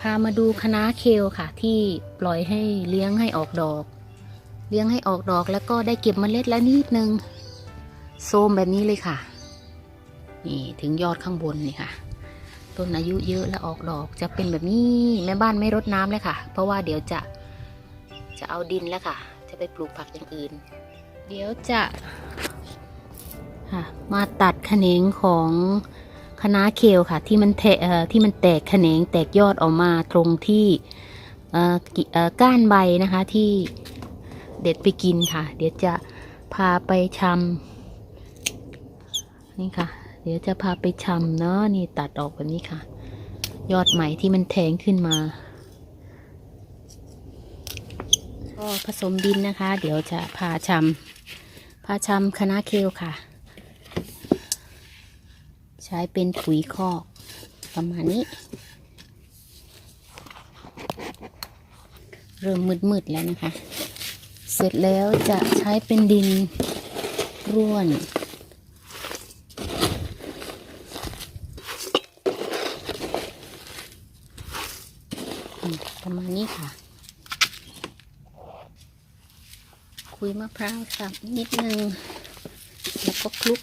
พามาดูคณะเคลค่ะ ที่ปล่อยให้เลี้ยงให้ออกดอก เลี้ยงให้ออกดอกแล้วก็ได้เก็บเมล็ดแล้วนิดนึงโซมแบบนี้เลยค่ะ นี่ถึงยอดข้างบนนี่ค่ะ ต้นอายุเยอะแล้วออกดอกจะเป็นแบบนี้ แม่บ้านไม่รดน้ำเลยค่ะ เพราะว่าเดี๋ยวจะจะเอาดินแล้วค่ะ จะไปปลูกผักอย่างอื่น เดี๋ยวจะค่ะมาตัดแขนงของ คณะเคลค่ะที่มันแทะที่มันแตกแขนงแตกยอดออกมาตรงที่ก้านใบนะคะที่เด็ดไปกินค่ะ เดี๋ยวจะพาไปชำนี่ค่ะ เดี๋ยวจะพาไปชำเนาะนี่ตัดออกแบบนี้ค่ะ ยอดใหม่ที่มันแทงขึ้นมาก็ผสมดินนะคะ เดี๋ยวจะพาชำพาชำคณะเคลค่ะ ใช้เป็นปุ๋ยคอกประมาณนี้ เริ่มมืดๆแล้วนะคะ เสร็จแล้วจะใช้เป็นดินร่วนประมาณนี้ค่ะ คุยมะพร้าวสับนิดนึง แล้วก็คลุก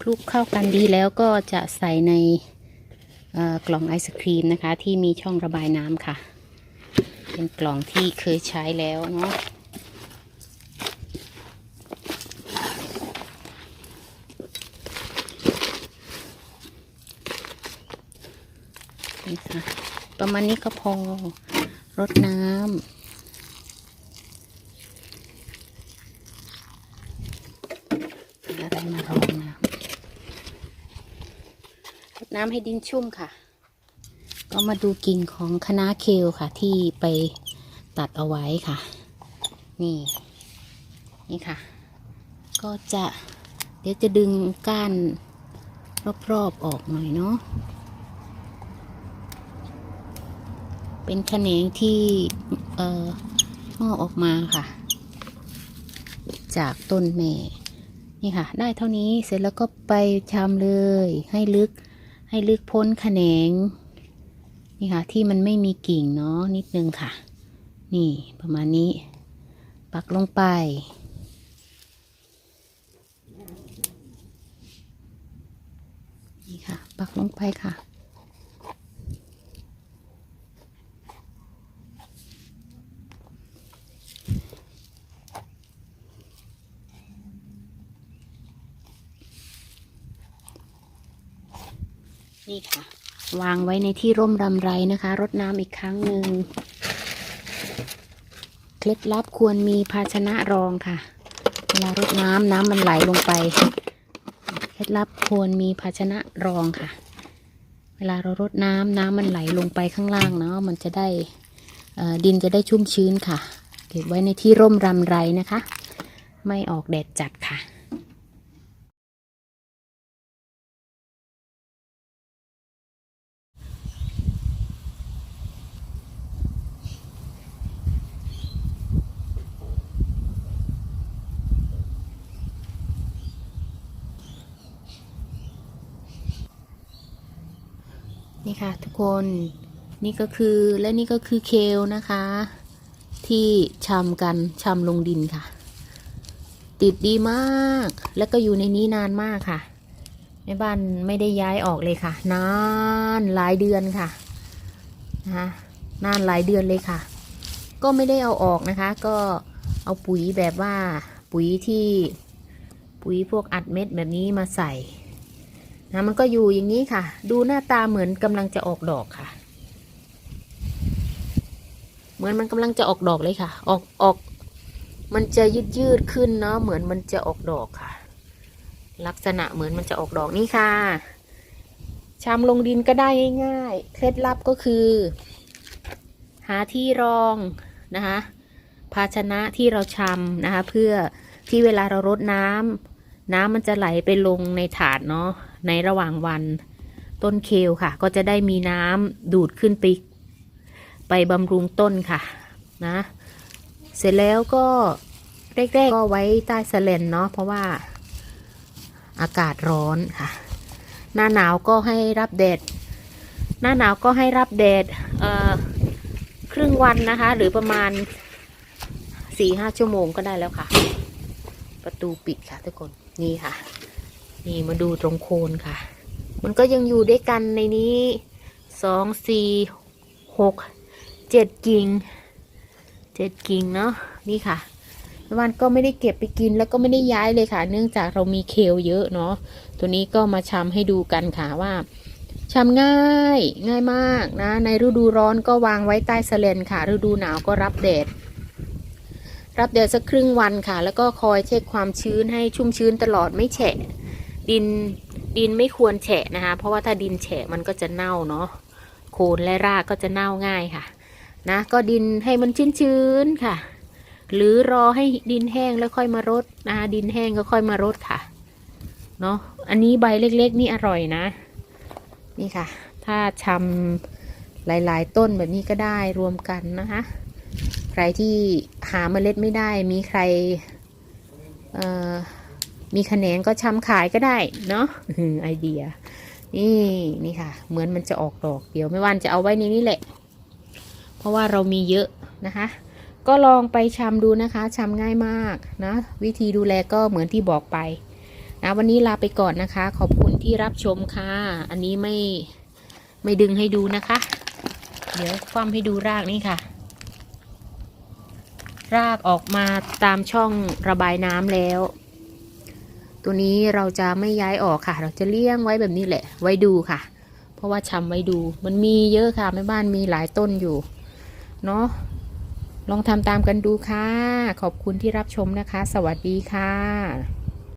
คลุกเข้ากันดีแล้วก็จะใส่ในกล่องไอศครีมนะคะ ที่มีช่องระบายน้ำค่ะ เป็นกล่องที่เคยใช้แล้วเนาะนี่ค่ะประมาณนี้ก็พอรดน้ำอะไรมารองน้ำรด น้ำให้ดินชุ่มค่ะ ก็มาดูกิ่งของคณะเคลค่ะ ที่ไปตัดเอาไว้ค่ะ นี่ นี่ค่ะ ก็จะเดี๋ยวจะดึงก้านรอบๆออกหน่อยเนาะเป็นแขนงที่เอ่องอกออกมาค่ะ จากต้นแม่ นี่ค่ะ ได้เท่านี้เสร็จแล้วก็ไปชำเลยให้ลึก ให้ลึกพ้นแขนง นี่ค่ะ ที่มันไม่มีกิ่งเนาะนิดนึงค่ะ นี่ประมาณนี้ ปักลงไป นี่ค่ะ ปักลงไปค่ะ นี่ค่ะ วางไว้ในที่ร่มรำไรนะคะ รดน้ำอีกครั้งหนึ่ง เคล็ดลับควรมีภาชนะรองค่ะ เวลารดน้ำน้ำมันไหลลงไป เคล็ดลับควรมีภาชนะรองค่ะ เวลาเรารดน้ำน้ำมันไหลลงไปข้างล่างเนาะ มันจะได้ดินจะได้ชุ่มชื้นค่ะ เก็บไว้ในที่ร่มรำไรนะคะ ไม่ออกแดดจัดค่ะ นี่ค่ะทุกคนนี่ก็คือและนี่ก็คือเคลนะคะ ที่ชำกันชำลงดินค่ะ ติดดีมากแล้วก็อยู่ในนี้นานมากค่ะแม่บ้านไม่ได้ย้ายออกเลยค่ะ นานหลายเดือนค่ะนะคะนานหลายเดือนเลยค่ะ ก็ไม่ได้เอาออกนะคะ ก็เอาปุ๋ยแบบว่าปุ๋ยที่ปุ๋ยพวกอัดเม็ดแบบนี้มาใส่ นะมันก็อยู่อย่างนี้ค่ะ ดูหน้าตาเหมือนกำลังจะออกดอกค่ะ เหมือนมันกำลังจะออกดอกเลยค่ะ ออกออก มันจะยืดยืดขึ้นเนาะเหมือนมันจะออกดอกค่ะ ลักษณะเหมือนมันจะออกดอกนี่ค่ะ ชามลงดินก็ได้ง่ายๆเคล็ดลับก็คือ หาที่รองนะคะ ภาชนะที่เราชำนะคะ เพื่อที่เวลาเรารดน้ำน้ำมันจะไหลไปลงในถาดเนาะ ในระหว่างวันต้นเคลค่ะ ก็จะได้มีน้ำดูดขึ้นไป ไปบำรุงต้นค่ะนะ เสร็จแล้วก็แรกๆก็ไว้ใต้สลนเนาะเพราะว่าอากาศร้อนค่ะ หน้าหนาวก็ให้รับแดด หน้าหนาวก็ให้รับแดดครึ่งวันนะคะ หรือประมาณสี่ห้าชั่วโมงก็ได้แล้วค่ะ ประตูปิดค่ะทุกคนนี่ค่ะ นี่มาดูตรงโคนค่ะ มันก็ยังอยู่ด้วยกันในนี้สองสี่หกเจ็ดกิ่งเจ็ดกิ่งเนาะนี่ค่ะวันก็ไม่ได้เก็บไปกินแล้วก็ไม่ได้ย้ายเลยค่ะ เนื่องจากเรามีเคลเยอะเนาะตัวนี้ก็มาชำให้ดูกันค่ะว่าชำง่ายง่ายมากนะ ในฤดูร้อนก็วางไว้ใต้สแลนค่ะ ฤดูหนาวก็รับแดดรับแดดสักครึ่งวันค่ะ แล้วก็คอยเช็คความชื้นให้ชุ่มชื้นตลอดไม่แฉะ ดินดินไม่ควรแฉะนะคะ เพราะว่าถ้าดินแฉะมันก็จะเน่าเนาะโคนและรากก็จะเน่าง่ายค่ะ นะ ก็ดินให้มันชื้นๆค่ะ หรือรอให้ดินแห้งแล้วค่อยมารดนะคะดินแห้งก็ค่อยมารดค่ะเนาะอันนี้ใบเล็กๆ นี่อร่อยนะ นี่ค่ะ ถ้าชำหลายๆ ต้นแบบนี้ก็ได้รวมกันนะคะ ใครที่หาเมล็ดไม่ได้มีใคร เอ่อ มีแขนงก็ชำขายก็ได้เนาะไอเดีย นี่นี่ค่ะ เหมือนมันจะออกดอกเดี๋ยวไม่ว่านจะเอาไว้ในนี้แหละ เพราะว่าเรามีเยอะนะคะ ก็ลองไปชำดูนะคะชำง่ายมากนะวิธีดูแลก็เหมือนที่บอกไปนะวันนี้ลาไปก่อนนะคะ ขอบคุณที่รับชมค่ะ อันนี้ไม่ไม่ดึงให้ดูนะคะ เดี๋ยวคว่ำให้ดูรากนี่ค่ะ รากออกมาตามช่องระบายน้ำแล้ว ตัวนี้เราจะไม่ย้ายออกค่ะ เราจะเลี้ยงไว้แบบนี้แหละ ไว้ดูค่ะ เพราะว่าชำไว้ดู มันมีเยอะค่ะแม่บ้านมีหลายต้นอยู่ เนาะลองทำตามกันดูค่ะ ขอบคุณที่รับชมนะคะ สวัสดีค่ะ